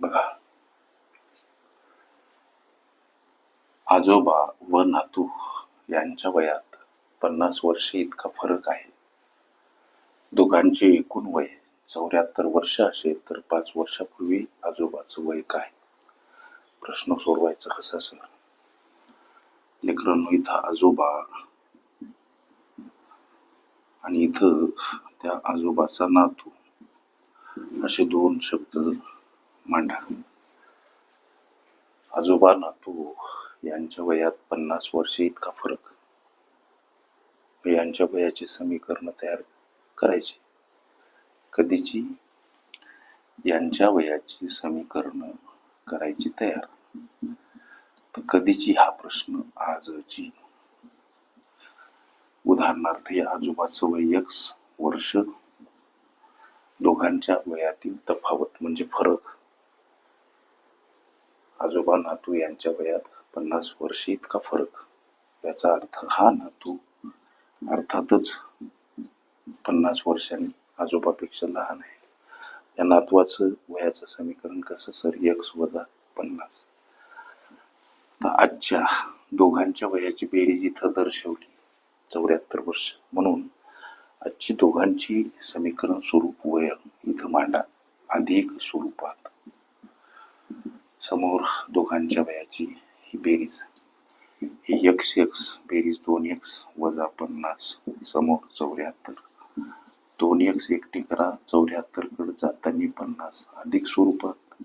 बघा. आजोबा व नातू यांच्या वयात पन्नास वर्षे इतका फरक आहे. दोघांचे एकूण वय चौऱ्याहत्तर वर्ष असेल तर पाच वर्षापूर्वी आजोबाचं वय काय? प्रश्न सोडवायचा कसा सर लेकरांनो इथं आजोबा आणि इथं त्या आजोबाचा नातू असे दोन शब्द मांडा. आजोबा नातू यांच्या वयात पन्नास वर्षे इतका फरक. यांच्या वयाचे समीकरण तयार करायचे. कधीची? यांच्या वयाची समीकरण करायची तयार. तर कधीची हा प्रश्न आजची? उदाहरणार्थ या आजोबाचं वय एक्स वर्ष. दोघांच्या वयातील तफावत म्हणजे फरक. आजोबा नातू यांच्या वयात पन्नास वर्षे इतका फरक. याचा अर्थ हा नातू अर्थातच पन्नास वर्षांनी आजोबापेक्षा लहान आहे. या नातवाचं वयाचं समीकरण कसं सर? एक्स वजा पन्नास. तर आजच्या दोघांच्या वयाची बेरीज इथं दर्शवली. चौऱ्याहत्तर वर्ष. म्हणून आजची दोघांची समीकरण स्वरूप वय इथं मांडा. अधिक स्वरूपात. समोर दोघांच्या वयाची ही बेरीज. ही एक्स एक्स बेरीज दोन एक्स वजा पन्नास समोर चौऱ्याहत्तर. दोन एक्स एकटी करा चौऱ्याहत्तरकडे जाताना पन्नास. अधिक स्वरूपात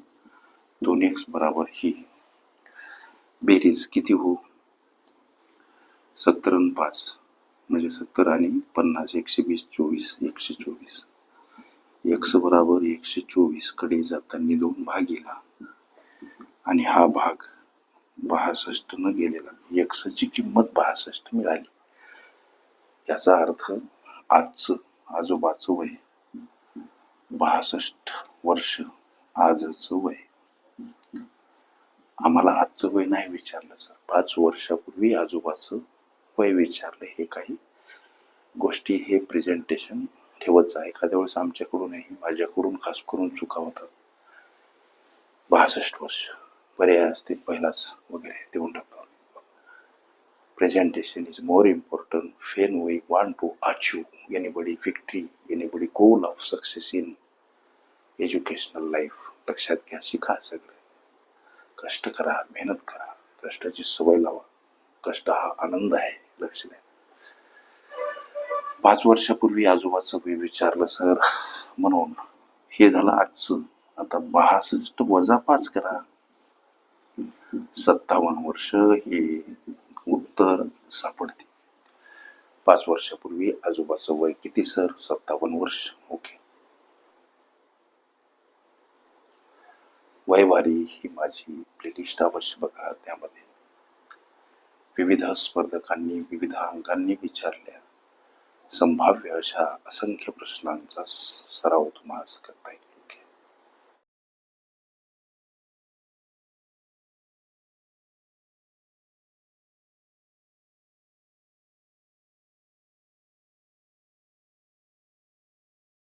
दोन एक्स बराबर ही. बेरीज किती हो? सत्तर आणि पाच म्हणजे सत्तर आणि पन्नास एकशे वीस चोवीस एकशे चोवीस. एक्स बराबर एकशे चोवीसकडे जाताना दोन भागीला. आणि हा भाग बहासष्ट न गेलेला. एक्सची किंमत बासष्ट मिळाली. याचा अर्थ आजचं आजोबाचं वय. बासष्ट वर्ष आजचं वय. आम्हाला आजचं वय नाही विचारलं सर. पाच वर्षापूर्वी आजोबाचं वय विचारलं. हे काही गोष्टी हे प्रेझेंटेशन ठेवत जा. एखाद्या वेळेस आमच्याकडूनही माझ्याकडून खास करून चुका होतात. बासष्ट वर्ष. पर्याय असते पहिलाच वगैरे देऊन टाकतो. प्रेझेंटेशन इज मोर इम्पॉर्टंट फेन we want to achieve anybody victory, anybody goal of success in educational life लक्षात घ्या शिका सगळं. कष्ट करा मेहनत करा. कष्टाची सवय लावा. कष्ट हा आनंद आहे लक्ष द्या. पाच वर्षापूर्वी आजोबाचं मी विचारलं सर म्हणून हे झालं आजचं. आता बासष्ट वजा पाच करा. सत्तावन्न वर्ष हे उत्तर सापडते. पाच वर्षापूर्वी आजोबाचं वय किती सर? सत्तावन्न वर्ष. ओके. वयवारी ही माझी प्लेलिस्ट अवश्य बघा त्यामध्ये. विविध स्पर्धकांनी विविध अंगांनी विचारल्या. संभाव्य अशा असंख्य प्रश्नांचा सराव तुम्हाला करता येईल.